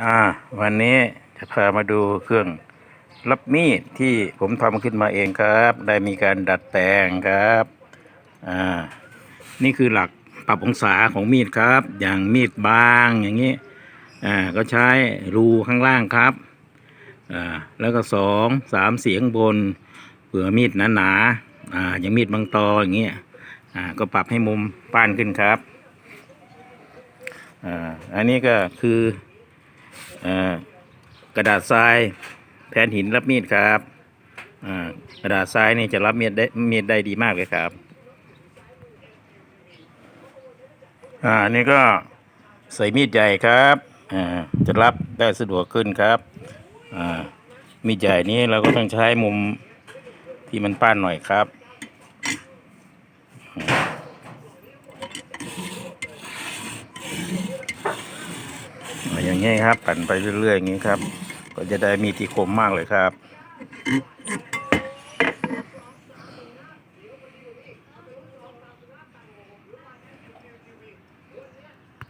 อ่าวันนี้จะพามาดูเครื่องรับมีดที่ผมทำขึ้นมาเองครับ ได้มีการดัดแปลงครับอ่านี่คือหลักปรับองศาของมีดครับ อย่างมีดบางอย่างนี้อ่าก็ใช้รูข้างล่างครับอ่าแล้วก็สองสามเสียงบนเผื่อมีดหนาๆอ่าอย่างมีดบางตออย่างเงี้ยอ่าก็ปรับให้มุมป้านขึ้นครับอ่าอันนี้ก็คือ กระดาษทรายแผ่นหินรับมีดครับกระดาษทรายนี่จะรับมีดได้มีดได้ดีมากเลยครับ อ่าอันนี่ก็ใส่มีดใหญ่ครับอ่าจะรับได้สะดวกขึ้นครับอ่ามีดใหญ่นี้เราก็ต้องใช้มุมที่มันป้านหน่อยครับ อย่างนี้ครับ ปั่นไปเรื่อยๆอย่างนี้ครับ ก็จะได้มีที่คมมากเลยครับ